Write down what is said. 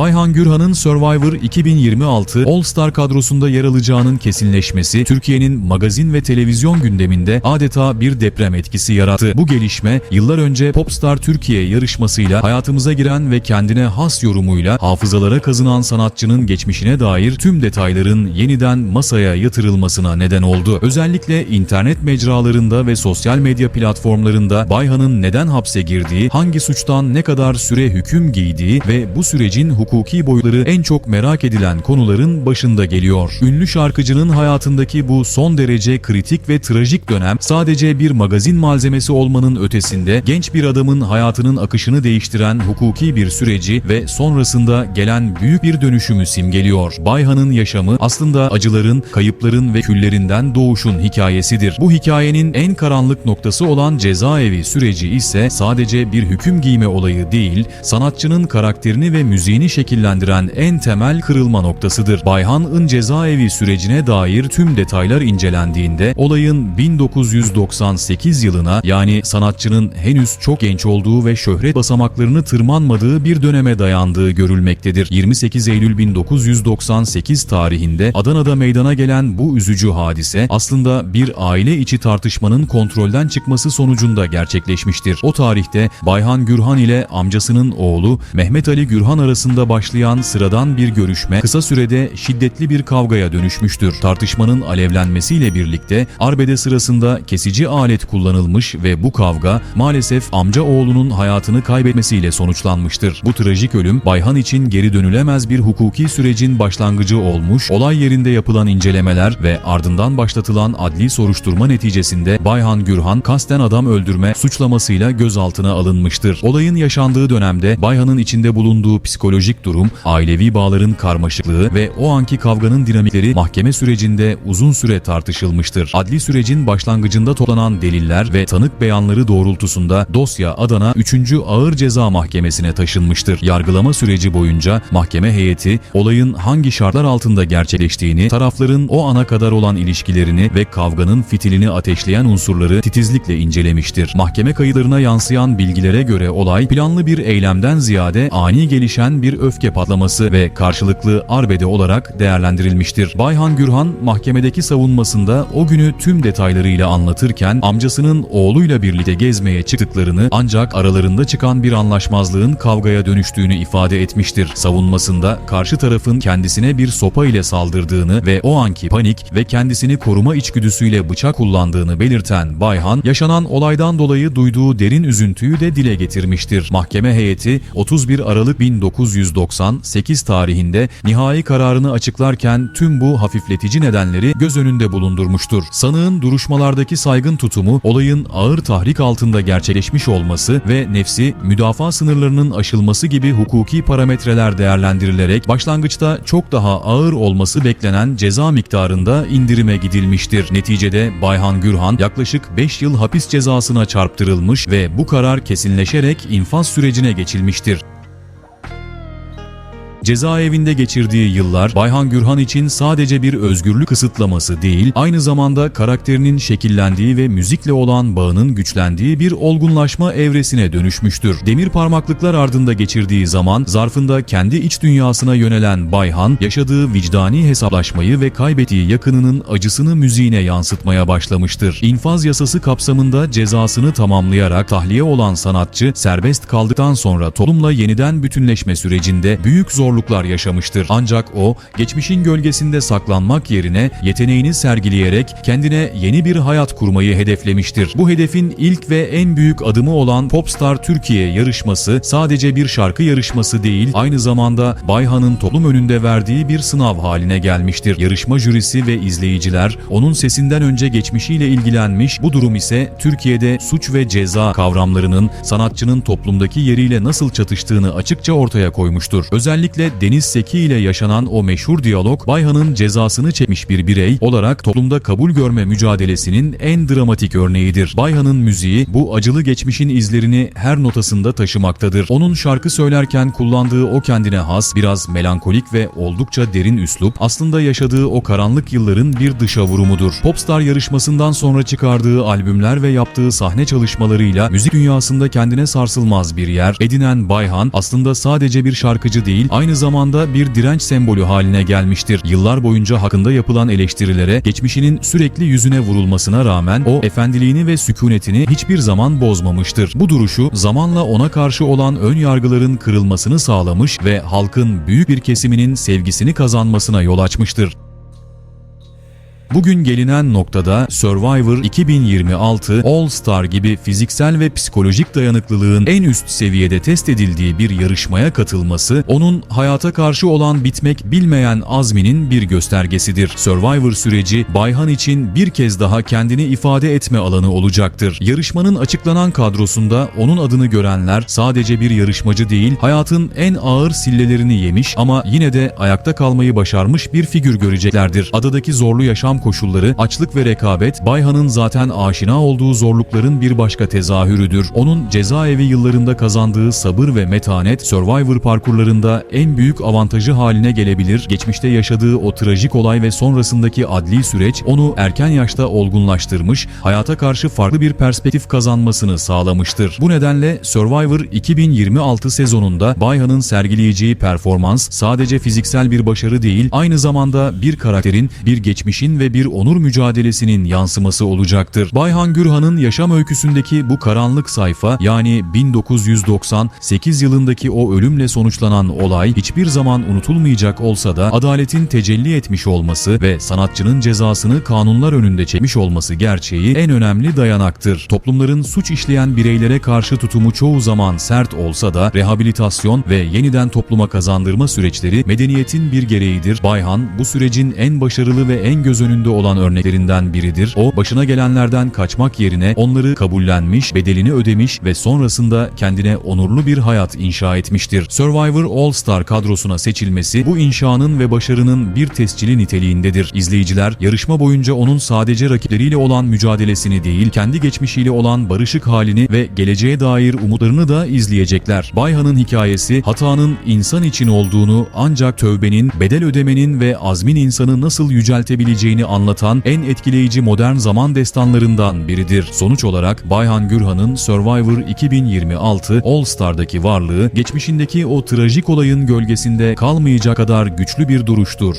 Bayhan Gürhan'ın Survivor 2026 All Star kadrosunda yer alacağının kesinleşmesi Türkiye'nin magazin ve televizyon gündeminde adeta bir deprem etkisi yarattı. Bu gelişme yıllar önce Popstar Türkiye yarışmasıyla hayatımıza giren ve kendine has yorumuyla hafızalara kazınan sanatçının geçmişine dair tüm detayların yeniden masaya yatırılmasına neden oldu. Özellikle internet mecralarında ve sosyal medya platformlarında Bayhan'ın neden hapse girdiği, hangi suçtan ne kadar süre hüküm giydiği ve bu sürecin hukuki boyutları en çok merak edilen konuların başında geliyor. Ünlü şarkıcının hayatındaki bu son derece kritik ve trajik dönem sadece bir magazin malzemesi olmanın ötesinde genç bir adamın hayatının akışını değiştiren hukuki bir süreci ve sonrasında gelen büyük bir dönüşümü simgeliyor. Bayhan'ın yaşamı aslında acıların, kayıpların ve küllerinden doğuşun hikayesidir. Bu hikayenin en karanlık noktası olan cezaevi süreci ise sadece bir hüküm giyme olayı değil, sanatçının karakterini ve müziğini şekillendiren en temel kırılma noktasıdır. Bayhan'ın cezaevi sürecine dair tüm detaylar incelendiğinde olayın 1998 yılına yani sanatçının henüz çok genç olduğu ve şöhret basamaklarını tırmanmadığı bir döneme dayandığı görülmektedir. 28 Eylül 1998 tarihinde Adana'da meydana gelen bu üzücü hadise aslında bir aile içi tartışmanın kontrolden çıkması sonucunda gerçekleşmiştir. O tarihte Bayhan Gürhan ile amcasının oğlu Mehmet Ali Gürhan arasında başlayan sıradan bir görüşme kısa sürede şiddetli bir kavgaya dönüşmüştür. Tartışmanın alevlenmesiyle birlikte arbede sırasında kesici alet kullanılmış ve bu kavga maalesef amca oğlunun hayatını kaybetmesiyle sonuçlanmıştır. Bu trajik ölüm Bayhan için geri dönülemez bir hukuki sürecin başlangıcı olmuş, olay yerinde yapılan incelemeler ve ardından başlatılan adli soruşturma neticesinde Bayhan Gürhan kasten adam öldürme suçlamasıyla gözaltına alınmıştır. Olayın yaşandığı dönemde Bayhan'ın içinde bulunduğu psikolojik durum, ailevi bağların karmaşıklığı ve o anki kavganın dinamikleri mahkeme sürecinde uzun süre tartışılmıştır. Adli sürecin başlangıcında toplanan deliller ve tanık beyanları doğrultusunda dosya Adana 3. Ağır Ceza Mahkemesi'ne taşınmıştır. Yargılama süreci boyunca mahkeme heyeti olayın hangi şartlar altında gerçekleştiğini, tarafların o ana kadar olan ilişkilerini ve kavganın fitilini ateşleyen unsurları titizlikle incelemiştir. Mahkeme kayıtlarına yansıyan bilgilere göre olay planlı bir eylemden ziyade ani gelişen bir öfke patlaması ve karşılıklı arbede olarak değerlendirilmiştir. Bayhan Gürhan mahkemedeki savunmasında o günü tüm detaylarıyla anlatırken amcasının oğluyla birlikte gezmeye çıktıklarını ancak aralarında çıkan bir anlaşmazlığın kavgaya dönüştüğünü ifade etmiştir. Savunmasında karşı tarafın kendisine bir sopa ile saldırdığını ve o anki panik ve kendisini koruma içgüdüsüyle bıçak kullandığını belirten Bayhan, yaşanan olaydan dolayı duyduğu derin üzüntüyü de dile getirmiştir. Mahkeme heyeti 31 Aralık 1998 tarihinde nihai kararını açıklarken tüm bu hafifletici nedenleri göz önünde bulundurmuştur. Sanığın duruşmalardaki saygın tutumu, olayın ağır tahrik altında gerçekleşmiş olması ve nefsi müdafaa sınırlarının aşılması gibi hukuki parametreler değerlendirilerek başlangıçta çok daha ağır olması beklenen ceza miktarında indirime gidilmiştir. Neticede Bayhan Gürhan yaklaşık 5 yıl hapis cezasına çarptırılmış ve bu karar kesinleşerek infaz sürecine geçilmiştir. Cezaevinde geçirdiği yıllar Bayhan Gürhan için sadece bir özgürlük kısıtlaması değil, aynı zamanda karakterinin şekillendiği ve müzikle olan bağının güçlendiği bir olgunlaşma evresine dönüşmüştür. Demir parmaklıklar ardında geçirdiği zaman zarfında kendi iç dünyasına yönelen Bayhan, yaşadığı vicdani hesaplaşmayı ve kaybettiği yakınının acısını müziğine yansıtmaya başlamıştır. İnfaz yasası kapsamında cezasını tamamlayarak tahliye olan sanatçı serbest kaldıktan sonra toplumla yeniden bütünleşme sürecinde büyük zor zorluklar yaşamıştır. Ancak o, geçmişin gölgesinde saklanmak yerine yeteneğini sergileyerek kendine yeni bir hayat kurmayı hedeflemiştir. Bu hedefin ilk ve en büyük adımı olan Popstar Türkiye yarışması sadece bir şarkı yarışması değil, aynı zamanda Bayhan'ın toplum önünde verdiği bir sınav haline gelmiştir. Yarışma jürisi ve izleyiciler onun sesinden önce geçmişiyle ilgilenmiş, bu durum ise Türkiye'de suç ve ceza kavramlarının sanatçının toplumdaki yeriyle nasıl çatıştığını açıkça ortaya koymuştur. Özellikle Deniz Seki ile yaşanan o meşhur diyalog Bayhan'ın cezasını çekmiş bir birey olarak toplumda kabul görme mücadelesinin en dramatik örneğidir. Bayhan'ın müziği bu acılı geçmişin izlerini her notasında taşımaktadır. Onun şarkı söylerken kullandığı o kendine has, biraz melankolik ve oldukça derin üslup aslında yaşadığı o karanlık yılların bir dışa vurumudur. Popstar yarışmasından sonra çıkardığı albümler ve yaptığı sahne çalışmalarıyla müzik dünyasında kendine sarsılmaz bir yer edinen Bayhan aslında sadece bir şarkıcı değil, aynı aynı zamanda bir direnç sembolü haline gelmiştir. Yıllar boyunca hakkında yapılan eleştirilere, geçmişinin sürekli yüzüne vurulmasına rağmen o efendiliğini ve sükunetini hiçbir zaman bozmamıştır. Bu duruşu zamanla ona karşı olan ön yargıların kırılmasını sağlamış ve halkın büyük bir kesiminin sevgisini kazanmasına yol açmıştır. Bugün gelinen noktada Survivor 2026 All Star gibi fiziksel ve psikolojik dayanıklılığın en üst seviyede test edildiği bir yarışmaya katılması, onun hayata karşı olan bitmek bilmeyen azminin bir göstergesidir. Survivor süreci Bayhan için bir kez daha kendini ifade etme alanı olacaktır. Yarışmanın açıklanan kadrosunda onun adını görenler sadece bir yarışmacı değil, hayatın en ağır sillelerini yemiş ama yine de ayakta kalmayı başarmış bir figür göreceklerdir. Adadaki zorlu yaşam koşulları, açlık ve rekabet, Bayhan'ın zaten aşina olduğu zorlukların bir başka tezahürüdür. Onun cezaevi yıllarında kazandığı sabır ve metanet, Survivor parkurlarında en büyük avantajı haline gelebilir. Geçmişte yaşadığı o trajik olay ve sonrasındaki adli süreç onu erken yaşta olgunlaştırmış, hayata karşı farklı bir perspektif kazanmasını sağlamıştır. Bu nedenle Survivor 2026 sezonunda Bayhan'ın sergileyeceği performans sadece fiziksel bir başarı değil, aynı zamanda bir karakterin, bir geçmişin ve bir onur mücadelesinin yansıması olacaktır. Bayhan Gürhan'ın yaşam öyküsündeki bu karanlık sayfa yani 1998 yılındaki o ölümle sonuçlanan olay hiçbir zaman unutulmayacak olsa da adaletin tecelli etmiş olması ve sanatçının cezasını kanunlar önünde çekmiş olması gerçeği en önemli dayanaktır. Toplumların suç işleyen bireylere karşı tutumu çoğu zaman sert olsa da rehabilitasyon ve yeniden topluma kazandırma süreçleri medeniyetin bir gereğidir. Bayhan bu sürecin en başarılı ve en göz önünde olan örneklerinden biridir. O başına gelenlerden kaçmak yerine onları kabullenmiş, bedelini ödemiş ve sonrasında kendine onurlu bir hayat inşa etmiştir. Survivor All Star kadrosuna seçilmesi bu inşanın ve başarının bir tescili niteliğindedir. İzleyiciler yarışma boyunca onun sadece rakipleriyle olan mücadelesini değil, kendi geçmişiyle olan barışık halini ve geleceğe dair umutlarını da izleyecekler. Bayhan'ın hikayesi hatanın insan için olduğunu ancak tövbenin, bedel ödemenin ve azmin insanı nasıl yüceltebileceğini anlatan en etkileyici modern zaman destanlarından biridir. Sonuç olarak Bayhan Gürhan'ın Survivor 2026 All Star'daki varlığı geçmişindeki o trajik olayın gölgesinde kalmayacak kadar güçlü bir duruştur.